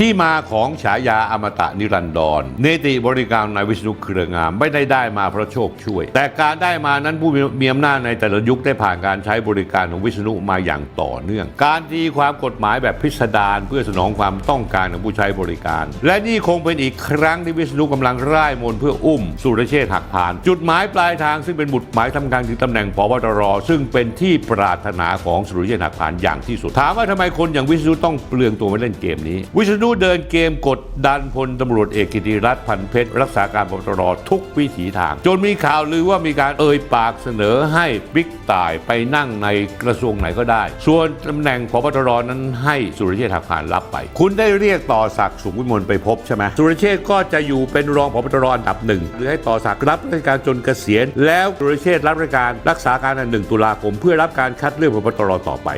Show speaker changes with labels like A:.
A: ที่มาของฉายาอมตะนิรันดร เนติบริการนายวิษณุเครืองามไม่ได้ได้มาเพราะโชคช่วย แต่การได้มานั้นผู้มีอำนาจในแต่ละยุคได้ผ่านการใช้บริการของวิษณุมาอย่างต่อเนื่อง การตีความกฎหมายแบบพิสดารเพื่อสนองความต้องการของผู้ใช้บริการ และนี่คงเป็นอีกครั้งที่วิษณุกำลังร่ายมนเพื่ออุ้ม สุรเชษฐ์หักพาน จุดหมายปลายทางซึ่งเป็นบุตรหมายทำการถึงตำแหน่งพบตรซึ่งเป็นที่ปรารถนาของสุรเชษฐ์หักพานอย่างที่สุดถามว่าทำไมคนอย่างวิษณุต้องเปลืองตัวมาเล่นเกมนี้ วิษณุเดินเกมกดดันพลตำรวจเอกกิติรัตน์พันเพชรรักษาการพบตรทุกวิถีทาง จนมีข่าวลือว่ามีการเอ่ยปากเสนอให้บิ๊กต่ายไปนั่งในกระทรวงไหนก็ได้ ส่วนตำแหน่งพบตรนั้นให้สุรเชษฐ์หักพานรับไป คุณได้เรียกต่อศักดิ์สุขวิมลไปพบใช่ไหมสุรเชษฐ์ก็จะอยู่เป็นรองพบตรอันดับหนึ่งหรือให้ต่อศักดิ์รับราชการจนเกษียณ แล้วสุรเชษฐ์รับราชการรักษาการอันหนึ่งตุลาคม เพื่อรับการคัดเลือกพบตรต่อไป